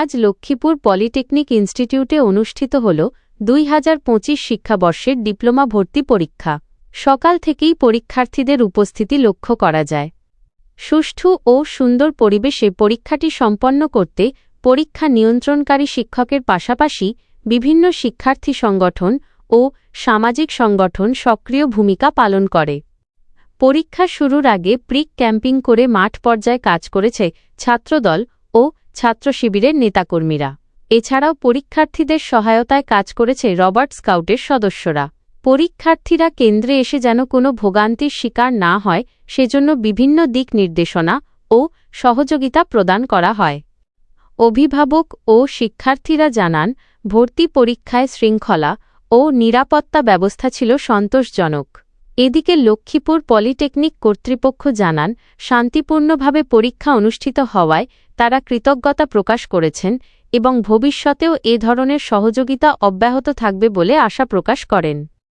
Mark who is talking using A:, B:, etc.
A: আজ লক্ষ্মীপুর পলিটেকনিক ইনস্টিটিউটে অনুষ্ঠিত হল দুই হাজার পঁচিশ শিক্ষাবর্ষের ডিপ্লোমা ভর্তি পরীক্ষা। সকাল থেকেই পরীক্ষার্থীদের উপস্থিতি লক্ষ্য করা যায়। সুষ্ঠু ও সুন্দর পরিবেশে পরীক্ষাটি সম্পন্ন করতে পরীক্ষা নিয়ন্ত্রণকারী শিক্ষকের পাশাপাশি বিভিন্ন শিক্ষার্থী সংগঠন ও সামাজিক সংগঠন সক্রিয় ভূমিকা পালন করে। পরীক্ষা শুরুর আগে প্রিক ক্যাম্পিং করে মাঠ পর্যায়ে কাজ করেছে ছাত্রদল ও ছাত্র শিবিরের নেতাকর্মীরা। এছাড়াও পরীক্ষার্থীদের সহায়তায় কাজ করেছে রবার্ট স্কাউটের সদস্যরা। পরীক্ষার্থীরা কেন্দ্রে এসে যেন কোনো ভোগান্তির শিকার না হয়, সেজন্য বিভিন্ন দিক নির্দেশনা ও সহযোগিতা প্রদান করা হয়। অভিভাবক ও শিক্ষার্থীরা জানান, ভর্তি পরীক্ষায় শৃঙ্খলা ও নিরাপত্তা ব্যবস্থা ছিল সন্তোষজনক। এদিকে লক্ষ্মীপুর পলিটেকনিক কর্তৃপক্ষ জানান, শান্তিপূর্ণভাবে পরীক্ষা অনুষ্ঠিত হওয়ায় তারা কৃতজ্ঞতা প্রকাশ করেছেন এবং ভবিষ্যতেও এ ধরনের সহযোগিতা অব্যাহত থাকবে বলে আশা প্রকাশ করেন।